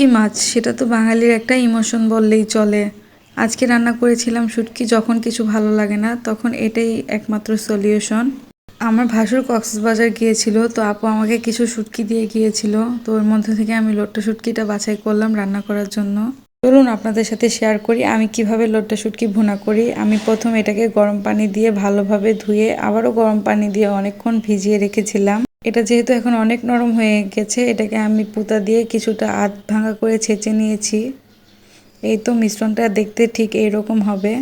শুটকি মাছ, সেটা তো বাঙালির একটা ইমোশন বললেই চলে। আজকে রান্না করেছিলাম শুটকি, যখন কিছু ভালো লাগে না, তখন এটাই একমাত্র সলিউশন আমার ভাসুর কক্সবাজার গিয়েছিল, তো আপু আমাকে কিছু শুটকি দিয়ে গিয়েছিল, তো ওর মধ্যে থেকে আমি লোট্টা শুটকিটা বাছাই করলাম রান্না করার জন্য। চলুন আপনাদের সাথে শেয়ার করি, আমি কীভাবে লোট্টা শুটকি ভুনা করি। আমি প্রথম এটাকে গরম পানি দিয়ে ভালোভাবে ধুয়ে, আবারও গরম পানি দিয়ে অনেকক্ষণ ভিজিয়ে রেখেছিলাম। এটা যেহেতু এখন অনেক নরম হয়ে গেছে, এটাকে আমি পুতা দিয়ে কিছুটা আধ ভাঙা করে ছেঁচে নিয়েছি। এই তো মিশ্রণটা দেখতে ঠিক এইরকম হবে।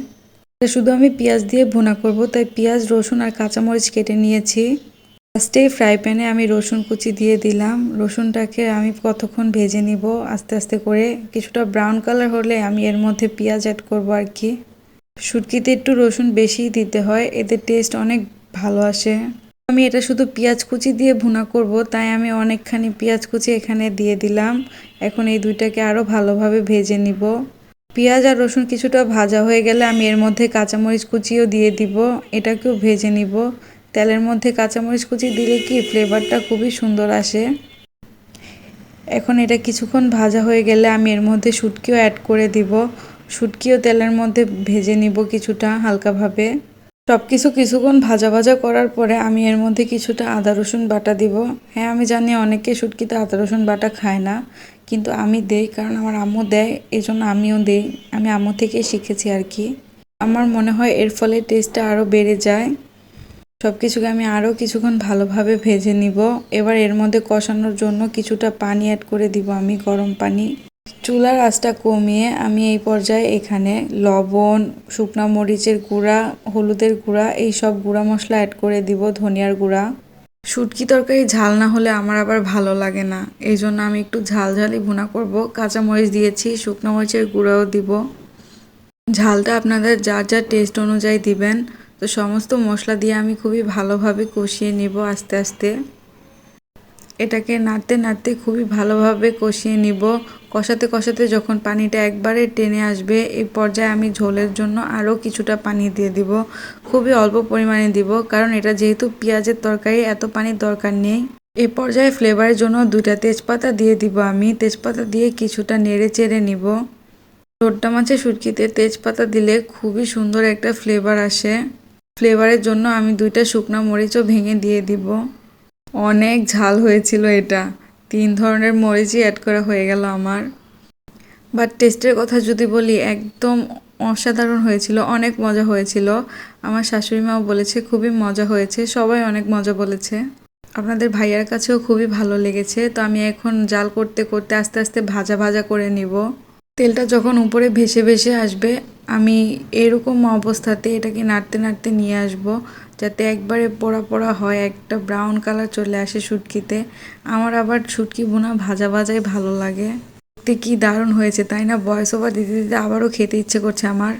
এটা শুধু আমি পেঁয়াজ দিয়ে ভুনা করব, তাই পেঁয়াজ, রসুন আর কাঁচামরিচ কেটে নিয়েছি। ফার্স্টেই ফ্রাই প্যানে আমি রসুন কুচি দিয়ে দিলাম। রসুনটাকে আমি কতক্ষণ ভেজে নিব, আস্তে আস্তে করে। কিছুটা ব্রাউন কালার হলে আমি এর মধ্যে পেঁয়াজ অ্যাড করব আর কি। শুটকিতে একটু রসুন বেশি দিতে হয়, এতে টেস্ট অনেক ভালো আসে। আমি এটা শুধু পেঁয়াজ কুচি দিয়ে ভুনা করব, তাই আমি অনেকখানি পেঁয়াজ কুচি এখানে দিয়ে দিলাম। এখন এই দুইটাকে আরও ভালোভাবে ভেজে নিব। পেঁয়াজ আর রসুন কিছুটা ভাজা হয়ে গেলে আমি এর মধ্যে কাঁচামরিচ কুচিও দিয়ে দিব, এটাকেও ভেজে নিব। তেলের মধ্যে কাঁচামরিচ কুচি দিলে কি ফ্লেভারটা খুবই সুন্দর আসে। এখন এটা কিছুক্ষণ ভাজা হয়ে গেলে আমি এর মধ্যে শুটকিও অ্যাড করে দিব। শুটকিও তেলের মধ্যে ভেজে নিব কিছুটা হালকাভাবে। সব কিছু কিছুক্ষণ ভাজা ভাজা করার পরে আমি এর মধ্যে কিছুটা আদা রসুন বাটা দিব। হ্যাঁ আমি জানি অনেকে শুটকিতে আদা রসুন বাটা খায় না, কিন্তু আমি দেই কারণ আমার আম্মু দেয় এই জন্য আমিও দেই। আমি আম্মু থেকেই শিখেছি আর কি। আমার মনে হয় এর ফলে টেস্টটা আরও বেড়ে যায়। সব কিছুকে আমি আরও কিছুক্ষণ ভালোভাবে ভেজে নিব। এবার এর মধ্যে কষানোর জন্য কিছুটা পানি অ্যাড করে দিব আমি, গরম পানি। চুলার আঁচটা কমিয়ে আমি এই পর্যায়ে এখানে লবণ, শুকনো মরিচের গুঁড়া, হলুদের গুঁড়া, এই সব গুঁড়া মশলা অ্যাড করে দিব, ধনিয়ার গুঁড়া। শুটকি তরকারি ঝাল না হলে আমার আবার ভালো লাগে না। এই জন্য আমি একটু ঝাল ঝালই ভুনা করব। কাঁচা মরিচ দিয়েছি, শুকনো মরিচের গুঁড়াও দিব। ঝালটা আপনাদের যার যার টেস্ট অনুযায়ী দিবেন। তো সমস্ত মশলা দিয়ে আমি খুবই ভালোভাবে কষিয়ে নিব আস্তে আস্তে। এটাকে নাড়তে নাড়তে খুবই ভালোভাবে কষিয়ে নিব। কষাতে কষাতে যখন পানিটা একবারে টেনে আসবে এই পর্যায়ে আমি ঝোলের জন্য আরও কিছুটা পানি দিয়ে দিব। খুবই অল্প পরিমাণে দিব, কারণ এটা যেহেতু পেঁয়াজের তরকারি, এত পানির দরকার নেই। এ পর্যায়ে ফ্লেভারের জন্য দুইটা তেজপাতা দিয়ে দিব আমি। তেজপাতা দিয়ে কিছুটা নেড়ে চেড়ে নিব। ছোট্টা মাছের সুটকিতে তেজপাতা দিলে খুবই সুন্দর একটা ফ্লেভার আসে। ফ্লেভারের জন্য আমি দুইটা শুকনো মরিচও ভেঙে দিয়ে দিব। অনেক ঝাল হয়েছিল এটা। তিন ধরনের মরিচই অ্যাড করা হয়ে গেল আমার। বাট টেস্টের কথা যদি বলি, একদম অসাধারণ হয়েছিল, অনেক মজা হয়েছিল। আমার শাশুড়ি মাও বলেছে, খুবই মজা হয়েছে, সবাই অনেক মজা বলেছে। আপনাদের ভাইয়ার কাছেও খুবই ভালো লেগেছে, তো আমি এখন জাল করতে করতে আস্তে আস্তে ভাজা ভাজা করে নিব। তেলটা যখন উপরে ভেসে ভেসে আসবে আমি এরকম অবস্থাতে এটাকে নাড়তে নাড়তে নিয়ে আসব, যাতে একবারে পোড়া পোড়া হয়, একটা ব্রাউন কালার চলে আসে শুটকিতে আমার আবার শুটকি বোনা ভাজা ভাজাই ভালো লাগে। দেখতে কি দারুণ হয়েছে, তাই না? বয়স ওভার দিতে দিতে আবারও খেতে ইচ্ছে করছে আমার।